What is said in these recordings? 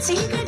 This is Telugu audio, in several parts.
情歌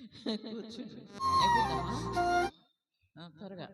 కూర్చో త్వరగా.